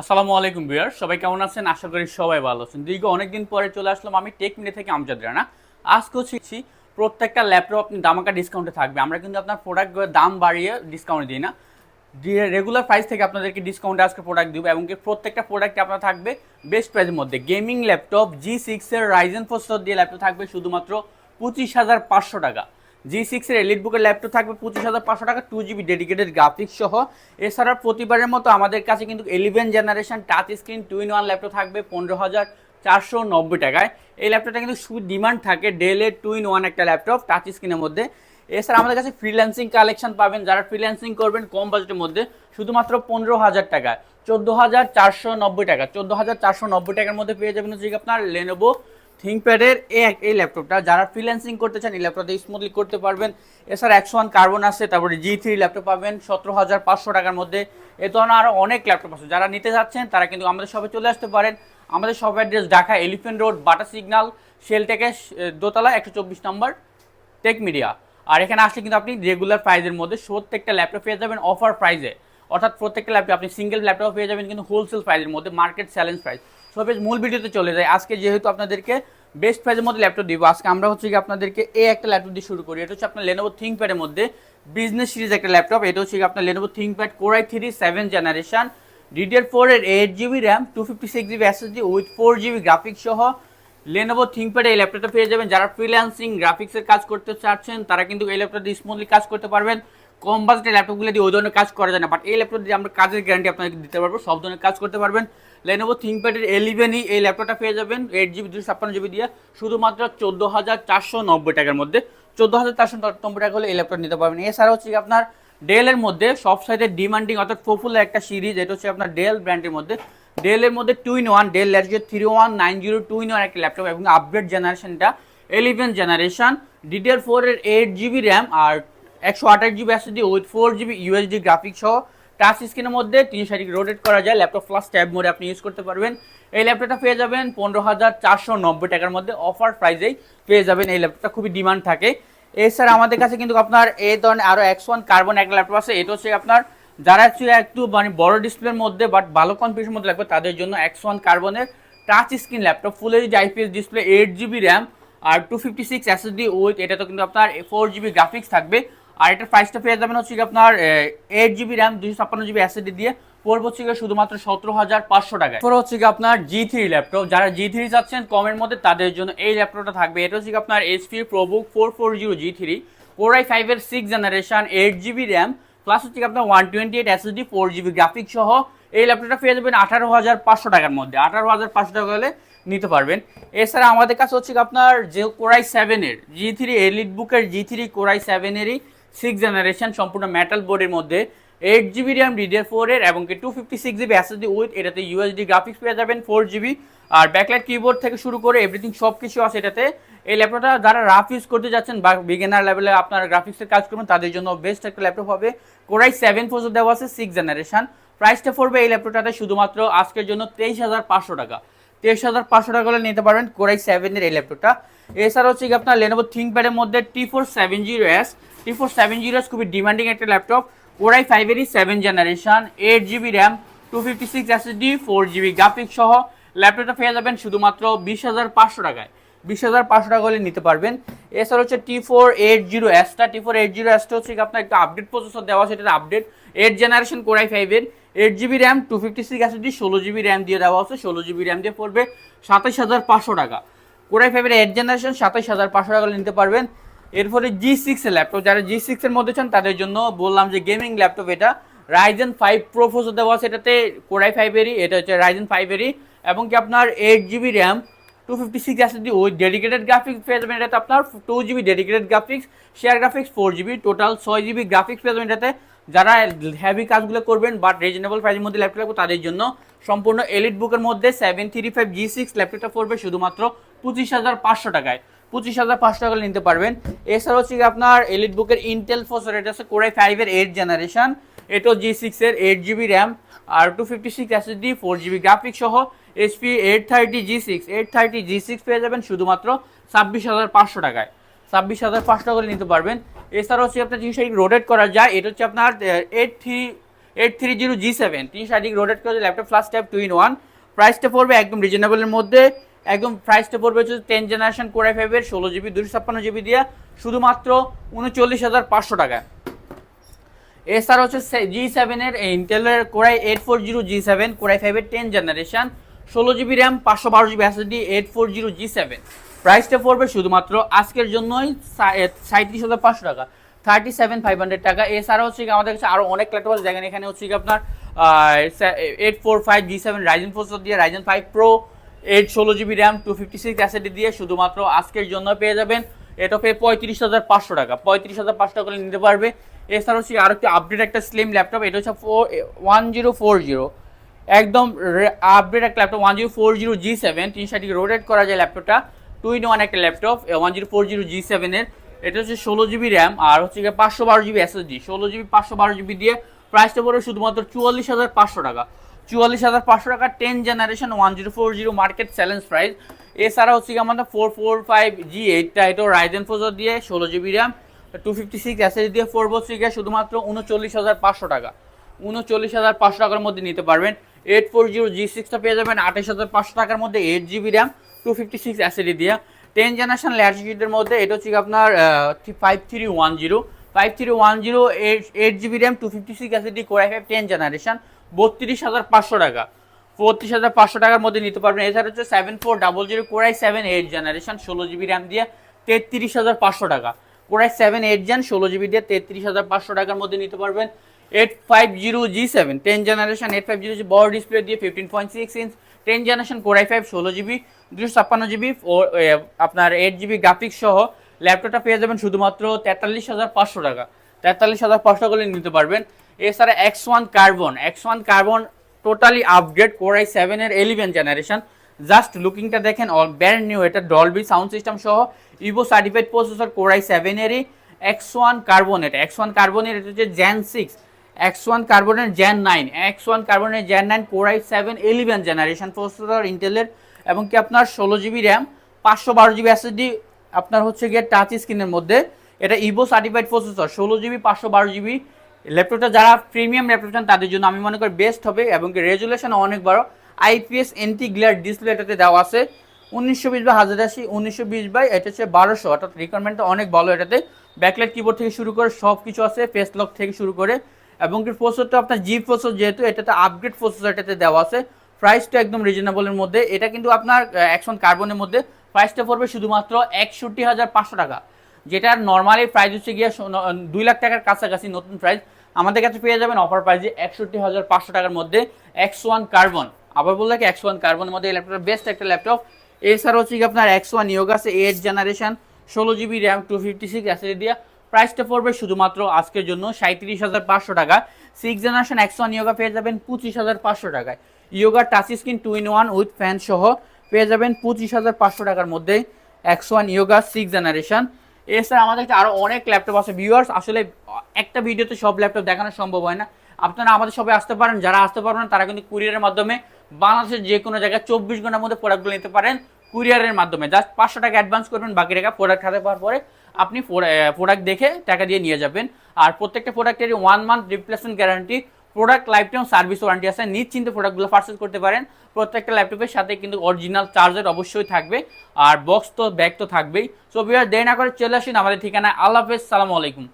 আসসালামু আলাইকুম বিয়ার সবাই কেমন আছেন? আশা করি সবাই ভালো আছেন। দীর্ঘ অনেকদিন পরে চলে আসলাম আমি টেক মিডিয়া থেকে আমজাদ রানা। আজকে হচ্ছে প্রত্যেকটা ল্যাপটপ আপনি দামাকা ডিসকাউন্টে থাকবে। আমরা কিন্তু আপনার প্রোডাক্টগুলোর দাম বাড়িয়ে ডিসকাউন্ট দিই না। রেগুলার প্রাইস থেকে আপনাদেরকে ডিসকাউন্টে আজকে প্রোডাক্ট দিব এবং প্রত্যেকটা প্রোডাক্টে আপনার থাকবে বেস্ট প্রাইসের মধ্যে। গেমিং ল্যাপটপ জি সিক্সের রাইজেন ফোস্টর দিয়ে ল্যাপটপ থাকবে শুধুমাত্র পঁচিশ হাজার পাঁচশো টাকা। জি সিক্সের এলিট বুকের ল্যাপটপ থাকবে পঁচিশ হাজার পাঁচশো টাকা টু জিবি ডেডিকেটেড গ্রাফিক্স সহ। এছাড়া প্রতিবারের মতো আমাদের কাছে কিন্তু eleven generation touch screen two in one laptop থাকবে পনেরো হাজার চারশো নব্বই টাকায়। এই ল্যাপটপটা কিন্তু শুধু ডিমান্ড থাকে ডেলের টু ইন ওয়ান একটা ল্যাপটপ টাচ স্ক্রিনের মধ্যে। এছাড়া আমাদের কাছে ফ্রিল্যান্সিং কালেকশন পাবেন, যারা ফ্রিল্যান্সিং করবেন কম বাজেটের মধ্যে, শুধুমাত্র পনেরো হাজার টাকায়। চোদ্দ হাজার চারশো নব্বই টাকা, চোদ্দ হাজার চারশো নব্বই টাকার মধ্যে পেয়ে যাবেন হচ্ছে আপনার লেনোভো থিঙ্কপ্যাডের এই এই ল্যাপটপটা যারা ফ্রিল্যান্সিং করতে চান, এই ল্যাপটপটা স্মুথলি করতে পারবেন। এছাড়া একশো ওয়ান কার্বন আছে, তারপরে জি থ্রি ল্যাপটপ পাবেন, সতেরো হাজার পাঁচশো টাকার মধ্যে। এ ধরনের আরও অনেক ল্যাপটপ আছে। যারা নিতে যাচ্ছেন, তারা কিন্তু আমাদের শপে চলে আসতে পারেন। আমাদের সব address Dhaka elephant road Bata signal শেলটেকে দোতলা, একশো চব্বিশ নম্বর টেক মিডিয়া আর এখানে আসলে কিন্তু আপনি রেগুলার প্রাইজের মধ্যে প্রত্যেকটা ল্যাপটপ পেয়ে যাবেন অফার প্রাইজে অর্থাৎ প্রত্যেকটা ল্যাপটপ আপনি সিঙ্গেল ল্যাপটপ পেয়ে যাবেন কিন্তু হোলসেল প্রাইজের মধ্যে মার্কেট চ্যালেঞ্জ প্রাইস সব মূল ভিডিওতে চলে যায়। আজকে যেহেতু আপনাদেরকে বেস্ট প্রাইজের মধ্যে ল্যাপটপ দিব, আজকে আমরা হচ্ছে কি আপনাদেরকে এই একটা ল্যাপটপ দিয়ে শুরু করি। এটা হচ্ছে আপনার লেনোভো থিঙ্কপ্যাডের মধ্যে বিজনেস সিরিজ একটা ল্যাপটপ এটা হচ্ছে কি আপনার Lenovo ThinkPad core i three seven generation DDR four এর eight GB RAM two fifty six GB SSD with four GB graphics সহ লেনোভো থিঙ্কপ্যাড এই ল্যাপটপটা পেয়ে যাবেন। যারা ফ্রিল্যান্সিং গ্রাফিক্সের কাজ করতে চাচ্ছেন, তারা কিন্তু এই ল্যাপটপ দিয়ে স্মুথলি কাজ করতে পারবেন। কম বাজেটের ল্যাপটপগুলো দিয়ে ওই ধরনের কাজ করা যায় না বাট এই ল্যাপটপ দিয়ে আমরা কাজের গ্যারান্টি আপনাকে দিতে পারব, সব ধরনের কাজ করতে পারবেন। লেনোভো থিঙ্কপ্যাডের এলিভেনই এই ল্যাপটপটা পেয়ে যাবেন এইট জিবি দুশো ছাপ্পান্ন জিবি দিয়ে, শুধুমাত্র চোদ্দ হাজার চারশো নব্বই টাকার মধ্যে। চোদ্দ হাজার চারশো নব্বই টাকা হলে এই ল্যাপটপ নিতে পারবেন। এছাড়া হচ্ছে আপনার ডেলের মধ্যে, সব সাইডে ডিমান্ডিং অর্থাৎ পপুলার একটা সিরিজ এটা হচ্ছে আপনার ডেল ব্র্যান্ডের মধ্যে। ডেলের মধ্যে two in one Dell Latitude three one nine zero two in one একটা ল্যাপটপ এবং আপগ্রেড জেনারেশনটা এলিভেন জেনারেশন ডিডিআর ফোর এর এইট জিবি র্যাম আর একশো আঠাশ GB SSD with four GB UHD graphics সহ টাচ স্ক্রিনের মধ্যে তিনশো ষাট রোটেট করা যায়। ল্যাপটপ প্লাস ট্যাব মোডে আপনি ইউজ করতে পারবেন। এই ল্যাপটপটা পেয়ে যাবেন পনেরো হাজার চারশো নব্বই টাকার মধ্যে। অফার প্রাইজেই পেয়ে যাবেন। এই ল্যাপটপটা খুবই ডিমান্ড থাকে। এছাড়া আমাদের কাছে কিন্তু আপনার এই ধরনের আরও একশো ওয়ান কার্বন একটা ল্যাপটপ আছে। এটা হচ্ছে আপনার যারা অ্যাকচুয়ালি একটু মানে বড় ডিসপ্লের মধ্যে বাট ভালো কনফিউশন মধ্যে লাগবে, তাদের জন্য একশো ওয়ান কার্বনের touch screen laptop full H IPS display eight GB RAM R two fifty six SSD with এটা তো কিন্তু আপনার ফোর জিবি গ্রাফিক্স থাকবে। আর এটার প্রাইসটা পেয়ে যাবেন হচ্ছে আপনার এইট জিবি র্যাম দুশো ছাপ্পান্ন জিবি এসএসডি দিয়ে পড়বে হচ্ছে গিয়ে শুধুমাত্র সতেরো হাজার পাঁচশো টাকায়। এরপর হচ্ছে কি আপনার জি থ্রি ল্যাপটপ যারা জি থ্রি চাচ্ছেন, কমের মধ্যে তাদের জন্য এই ল্যাপটপটা থাকবে। এটা হচ্ছে আপনার HP ProBook four four zero G three four i ফাইভের six generation eight GB RAM plus হচ্ছে আপনার one twenty eight SSD four GB graphics সহ এই ল্যাপটপটা পেয়ে যাবেন আঠারো হাজার পাঁচশো টাকার মধ্যে। আঠারো হাজার পাঁচশো টাকা হলে নিতে পারবেন। এছাড়া আমাদের কাছে হচ্ছে আপনার যে কোরাই সেভেনের জি থ্রি এলিট বুকের জি থ্রি কোরাই সেভেনেরই সিক্স জেনারেশন সম্পূর্ণ মেটাল বোর্ডের মধ্যে এইট জিবি র্যাম ডিডিআর ফোরের এবং কি two fifty six GB SSD with এটাতে ইউএসডি গ্রাফিক্স পেয়ে যাবেন ফোর জিবি আর ব্যাকলাইট কিবোর্ড থেকে শুরু করে এভরিথিং সব কিছু আছে এটাতে। এই ল্যাপটপটা যারা রাফ ইউজ করতে যাচ্ছেন বা বিগিনার লেভেলে আপনার গ্রাফিক্সের কাজ করবেন, তাদের জন্য বেস্ট একটা ল্যাপটপ হবে কোরাই সেভেন ফোর দেওয়া আছে সিক্স জেনারেশন প্রাইসটা পড়বে এই ল্যাপটপটাতে শুধুমাত্র আজকের জন্য তেইশ হাজার পাঁচশো টাকা। তেইশ হাজার পাঁচশো টাকা করে নিতে পারবেন কোরাই সেভেনের এই ল্যাপটপটা। এছাড়া হচ্ছে কি আপনার লেনোভো থিঙ্কপ্যাডের মধ্যে T four seven zero S T four seven zero S খুবই ডিমান্ডিং একটা laptop. Core i ফাইভেরই seven generation eight GB RAM two fifty six SSD four GB graphics সহ ল্যাপটপটা পেয়ে যাবেন শুধুমাত্র বিশ হাজার পাঁচশো টাকায়। বিশ হাজার পাঁচশো টাকা হলে নিতে পারবেন। এছাড়া হচ্ছে টি ফোর এইট জিরো এসটা টি ফোর এইট জিরো এসটা হচ্ছে আপনার একটা আপডেট প্রসেসর দেওয়া সেটা update eight generation core i ফাইভের eight GB RAM two fifty six SSD ষোলো জিবি র্যাম দিয়ে দেওয়া আছে, ষোলো জিবি র্যাম দিয়ে পড়বে সাতাইশ হাজার পাঁচশো টাকা। কোরাই ফাইভের এইট জেনারেশন সাতাইশ হাজার পাঁচশো টাকা নিতে পারবেন। এরপরে জি সিক্সের ল্যাপটপ যারা জি সিক্সের মধ্যে চান তাদের জন্য বললাম যে গেমিং ল্যাপটপ এটা রাইজেন ফাইভ প্রো প্রসেসর দেওয়া আছে, এটাতে কোরাই ফাইভেরই এটা হচ্ছে রাইজেন ফাইভেরই এবং কি আপনার eight GB RAM two fifty six SSD ওই ডেডিকেটেড গ্রাফিক্স পেয়ে যাবেন আপনার two GB dedicated graphics share graphics four GB total ছয় জিবি গ্রাফিক্স পেয়ে যাবেন যারা হ্যাভি কাজগুলো করবেন বাট রিজনেবল প্রাইসের মধ্যে ল্যাপটপ লাগবে, তাদের জন্য সম্পূর্ণ এলিট বুকের মধ্যে seven three five G six ল্যাপটপটা পড়বে শুধুমাত্র পঁচিশ হাজার পাঁচশো টাকায়। পঁচিশ হাজার পাঁচশো টাকা নিতে পারবেন। এছাড়া হচ্ছে আপনার এলিট বুকের ইন্টেল ফোসর এটা হচ্ছে কোরাই ফাইভের এইট জেনারেশন এটাও জি সিক্সের এইট জিবি র্যাম আর two fifty six SSD four GB graphics সহ HP eight thirty G six eight thirty G six পেয়ে যাবেন শুধুমাত্র ছাব্বিশ হাজার পাঁচশো টাকায়। ছাব্বিশ হাজার পাঁচশো টাকা নিতে পারবেন। এছাড়া হচ্ছে আপনার জিনিসটা রোটেট করা যায়, এটা হচ্ছে আপনার eight three eight three zero G seven তিন ষাট রোটেট করে laptop plus tab two in one প্রাইসটা পড়বে একদম রিজনেবলের মধ্যে। একদম প্রাইসটা পড়বে হচ্ছে টেন জেনারেশন কোরাই ফাইভের ষোলো জিবি দুশো ছাপ্পান্ন জিবি দিয়ে, শুধুমাত্র উনচল্লিশ হাজার পাঁচশো টাকা এছাড়া হচ্ছে জি সেভেনের ইন্টেলের core i eight four zero G seven core i ফাইভের টেন জেনারেশন ষোলো জিবি র্যাম পাঁচশো বারো GB SSD eight four zero G seven প্রাইসটা পড়বে শুধুমাত্র আজকের জন্যই সাঁত্রিশ হাজার পাঁচশো টাকা থার্টি সেভেন ফাইভ হান্ড্রেড টাকা। এছাড়া হচ্ছে আমাদের কাছে আরও অনেক ল্যাপটপ দেখেন এখানে হচ্ছে আপনার eight four five G seven Ryzen processor দিয়ে রাইজেন ফাইভ প্রো এইট ষোলো GB RAM two fifty six SSD দিয়ে শুধুমাত্র আজকের জন্য পেয়ে যাবেন। এটা পেয়ে পঁয়ত্রিশ হাজার পাঁচশো টাকা। পঁয়ত্রিশ হাজার পাঁচশো টাকা নিতে পারবে। এছাড়া হচ্ছে আরও একটি আপডেট একটা স্লিম ল্যাপটপ এটা হচ্ছে four one zero four zero একদম আপডেট একটা laptop one zero four zero G seven তিন ষাটটি রোটেট করা যায় ল্যাপটপটা টু ইন ওয়ান একটা laptop one zero four zero G সেভেনের এটা হচ্ছে ষোলো জিবি র্যাম আর হচ্ছে গিয়ে পাঁচশো বারো জিবি এসএসডি ষোলো জিবি, পাঁচশো বারো জিবি দিয়ে প্রাইসটা পড়বে শুধুমাত্র চুয়াল্লিশ হাজার পাঁচশো টাকা। চুয়াল্লিশ হাজার পাঁচশো টাকা ten generation one zero four zero market challenge price এছাড়া হচ্ছে কি আমাদের ফোর ফোর ফাইভ জি এইটটা এটাও রাইজেন ফোজর দিয়ে, ষোলো GB RAM two fifty six SSD দিয়ে ফোর বছর গিয়ে শুধুমাত্র উনচল্লিশ হাজার পাঁচশো টাকা। উনচল্লিশ হাজার পাঁচশো টাকার মধ্যে নিতে পারবেন। এইট ফোর জিরো জি সিক্সটা পেয়ে যাবেন আঠাশ হাজার পাঁচশো টাকার মধ্যে eight GB RAM two fifty six SSD দিয়ে। টেন জেনারেশন ল্যাটিটিউডের মধ্যে, এটা হচ্ছে আপনার five three one zero five three one zero eight eight GB RAM two fifty six SSD core i five ten generation বত্রিশ হাজার পাঁচশো টাকা। বত্রিশ হাজার পাঁচশো টাকার মধ্যে নিতে পারবেন। এছাড়া হচ্ছে seven four double zero core i seven eight generation ষোলো জিবি র্যাম দিয়ে তেত্রিশ হাজার পাঁচশো টাকা। Core i seven eight gen ষোলো জিবি দিয়ে তেত্রিশ হাজার পাঁচশো টাকার মধ্যে নিতে পারবেন। Eight five zero G seven ten generation eight five zero বড় ডিসপ্লে দিয়ে fifteen point six inch ten generation core i five ষোলো জিবি দুশো ছাপ্পান্ন জিবি আপনার এইট জিবি গ্রাফিক্স সহ ল্যাপটপটা পেয়ে যাবেন শুধুমাত্র তেতাল্লিশ হাজার পাঁচশো টাকা। তেতাল্লিশ হাজার পাঁচশো টাকা করে নিতে পারবেন। এছাড়া X one carbon X one carbon totally upgrade core i সেভেনের এলিভেন জেনারেশন জাস্ট লুকিংটা দেখেন অল ব্র্যান্ড নিউ এটা ডলবি সাউন্ড সিস্টেম সহ Evo certified processor core i সেভেনেরই X one carbon এটা এক্স ওয়ান কার্বনের এটা হচ্ছে জ্যান সিক্স এক্স ওয়ান কার্বনের জ্যান নাইন এক্স ওয়ান কার্বনের gen nine core i seven eleven generation processor ইন্টেলের এবং কি আপনার ষোলো জিবি র্যাম পাঁচশো বারো জিবি এসএসডি আপনার হচ্ছে গিয়ে টাচ স্ক্রিনের মধ্যে, এটা ইভো সার্টিফাইড প্রসেসর ষোলো জিবি পাঁচশো বারো জিবি ল্যাপটপটা যারা প্রিমিয়াম ল্যাপটপ চান, তাদের জন্য আমি মনে করি বেস্ট হবে এবং রেজুলেশন অনেক বড়। আইপিএস এন্টি গ্লেয়ার ডিসপ্লে এটাতে দেওয়া আছে। উনিশশো বিশ বাই হাজার আশি, উনিশশো বিশ বাই, এটা হচ্ছে বারোশো। অর্থাৎ রিকোয়ারমেন্টটা অনেক ভালো এটাতে। ব্যাকলাইট কিবোর্ড থেকে শুরু করে সব কিছু আছে ফেস লক থেকে শুরু করে। এবং কি প্রসেসরটা আপনার জি প্রসেসর যেহেতু, এটাতে আপগ্রেড প্রসেসর এটাতে দেওয়া আছে। প্রাইসটা একদম রিজনেবলের মধ্যে। এটা কিন্তু আপনার একশন কার্বনের মধ্যে। প্রাইসটা পড়বে শুধুমাত্র একষট্টি হাজার পাঁচশো টাকা, যেটার নর্মালি প্রাইস হচ্ছে গিয়ে দুই লাখ টাকার কাছাকাছি নতুন প্রাইস আমাদের কাছে পেয়ে যাবেন অফার প্রাইসে একষট্টি হাজার পাঁচশো টাকার মধ্যে এক্স ওয়ান কার্বন আবার বললে কি এক্স ওয়ান কার্বনের মধ্যে এই ল্যাপটপ বেস্ট একটা ল্যাপটপ এছাড়া হচ্ছে কি আপনার এক্স ওয়ান ইয়োগ আছে এইট জেনারেশন ষোলো GB RAM two fifty six SSD দিয়ে। প্রাইসটা পড়বে শুধুমাত্র আজকের জন্য সাঁত্রিশ হাজার পাঁচশো টাকা। Six generation X one Yoga পেয়ে যাবেন পঁচিশ হাজার পাঁচশো টাকায়। Yoga touch screen two in one with fan সহ। পেয়ে যাবেন পঁচিশ হাজার পাঁচশো টাকার মধ্যে X one Yoga six generation এছাড়া আমাদের কাছে আরও অনেক ল্যাপটপ আছে। ভিউয়ার্স আসলে একটা ভিডিওতে সব ল্যাপটপ দেখানো সম্ভব হয় না। আপনারা আমাদের সবাই আসতে পারেন, যারা আসতে পারবেন তারা কিন্তু কুরিয়ারের মাধ্যমে বাংলাদেশের যে কোনো জায়গায় চব্বিশ ঘণ্টার মধ্যে প্রোডাক্টগুলো নিতে পারেন কুরিয়ারের মাধ্যমে। জাস্ট পাঁচশো টাকা অ্যাডভান্স করবেন, বাকি টাকা প্রোডাক্ট হাতে পাওয়ার পরে আপনি প্রোডাক্ট দেখে টাকা দিয়ে নিয়ে যাবেন। আর প্রত্যেকটা প্রোডাক্টের one month replacement guarantee product lifetime service warranty আছে, নিশ্চিন্তে প্রোডাক্টগুলো পারচেস করতে পারেন। প্রত্যেকটা ল্যাপটপের সাথে কিন্তু অরিজিনাল চার্জার অবশ্যই থাকবে, আর বক্স তো ব্যাগ তো থাকবেই। সো বিয়ার দেরি না করে চলে আসুন আমাদের ঠিকানায়। আল্লাহ হাফেজ, সালামু আলাইকুম।